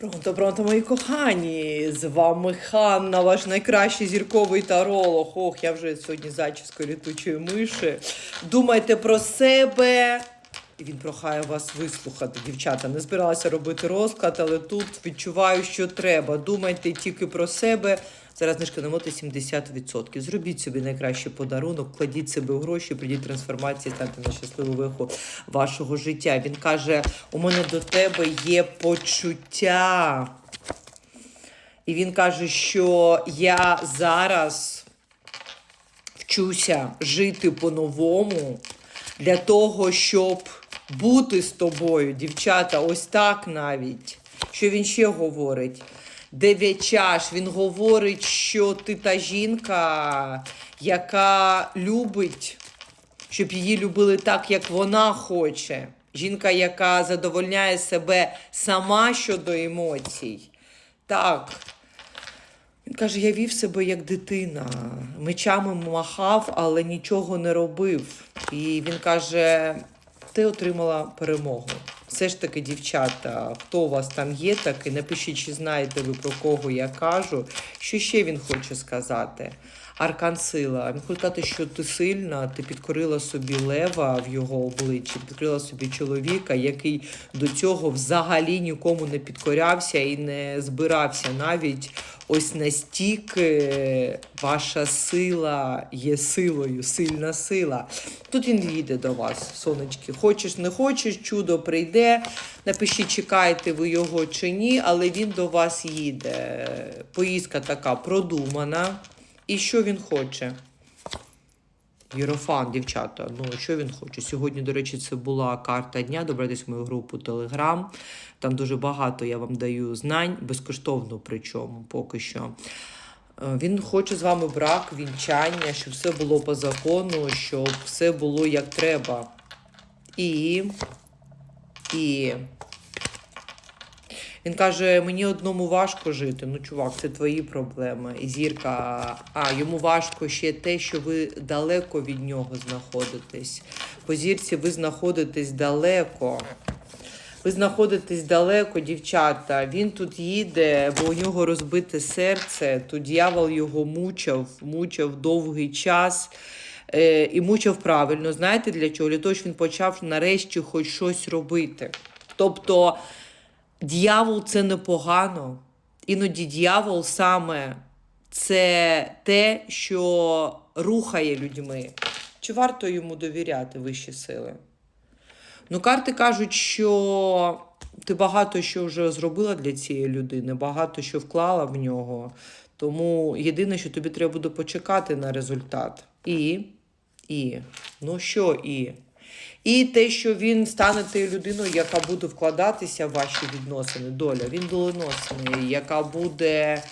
Пронто, пронто, мої кохані! З вами Ханна, ваш найкращий зірковий таролог. Ох, я вже сьогодні зачіскою літучої миші. Думайте про себе. І він прохає вас вислухати, дівчата. Не збиралася робити розклад, але тут відчуваю, що треба. Думайте тільки про себе. Зараз знижка на моти 70%. Зробіть собі найкращий подарунок, кладіть себе в гроші, прийдіть трансформації, станьте на щасливу виху вашого життя. Він каже: у мене до тебе є почуття. І він каже, що я зараз вчуся жити по-новому для того, щоб бути з тобою, дівчата, ось так навіть. Що він ще говорить? Дев'ять чаш, він говорить, що ти та жінка, яка любить, щоб її любили так, як вона хоче. Жінка, яка задовольняє себе сама щодо емоцій. Так. Він каже, я вів себе як дитина, мечами махав, але нічого не робив. І він каже: ти отримала перемогу. Все ж таки, дівчата, хто у вас там є такий, напишіть, чи знаєте ви про кого я кажу. Що ще він хоче сказати? Аркан сила. Він хоче сказати, що ти сильна, ти підкорила собі лева в його обличчі, підкорила собі чоловіка, який до цього взагалі нікому не підкорявся і не збирався навіть ось настільки ваша сила є силою, сильна сила. Тут він їде до вас, сонечки. Хочеш, не хочеш, чудо прийде. Напишіть, чекаєте ви його чи ні, але він до вас їде. Поїздка така продумана. І що він хоче? Єрофан, дівчата. Ну, що він хоче? Сьогодні, до речі, це була карта дня. Добрайтесь в мою групу Telegram. Там дуже багато я вам даю знань, безкоштовно, причому поки що. Е, Він хоче з вами брак, вінчання, щоб все було по закону, щоб все було як треба. І. І. Він каже: мені одному важко жити. Ну, чувак, це твої проблеми. І зірка. А йому важко ще те, що ви далеко від нього знаходитесь. По зірці ви знаходитесь далеко. Ви знаходитесь далеко, дівчата. Він тут їде, бо у нього розбите серце. Тут дьявол його мучав, мучав довгий час. Е, і мучав правильно. Знаєте для чого? Для того, що він почав нарешті хоч щось робити. Тобто. Дьявол це непогано. Іноді дьявол саме це те, що рухає людьми. Чи варто йому довіряти вищі сили? Ну, карти кажуть, що ти багато що вже зробила для цієї людини, багато що вклала в нього. Тому єдине, що тобі треба буде почекати на результат. І, і, ну що і? І те, що він стане тією людиною, яка буде вкладатися в ваші відносини, доля, він доленосний, яка буде,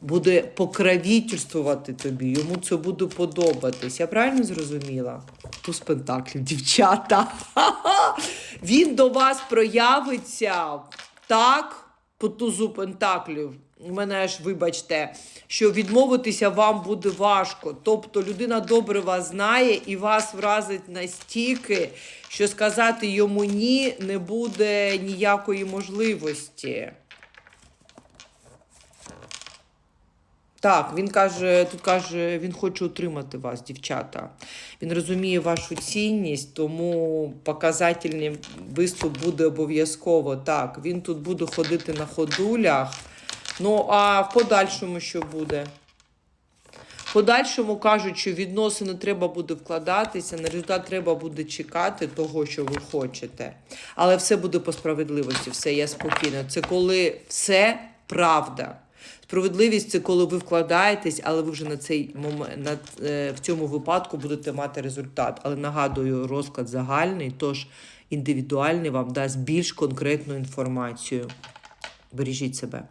буде покровительствувати тобі, йому це буде подобатись. Я правильно зрозуміла? Туз пентаклів, дівчата. Він до вас проявиться так, по тузу пентаклів. Мене аж, вибачте, що відмовитися вам буде важко. Тобто людина добре вас знає і вас вразить настільки, що сказати йому ні не буде ніякої можливості. Так, він каже, тут каже, він хоче утримати вас, дівчата. Він розуміє вашу цінність, тому показательний виступ буде обов'язково. Так, він тут буде ходити на ходулях. Ну, а в подальшому що буде? В подальшому кажуть, що відносини треба буде вкладатися, на результат треба буде чекати того, що ви хочете. Але все буде по справедливості, все я спокійна. Це коли все правда. Справедливість це коли ви вкладаєтесь, але ви вже на цей момент на, е, в цьому випадку будете мати результат. Але нагадую, розклад загальний, тож індивідуальний вам дасть більш конкретну інформацію. Бережіть себе.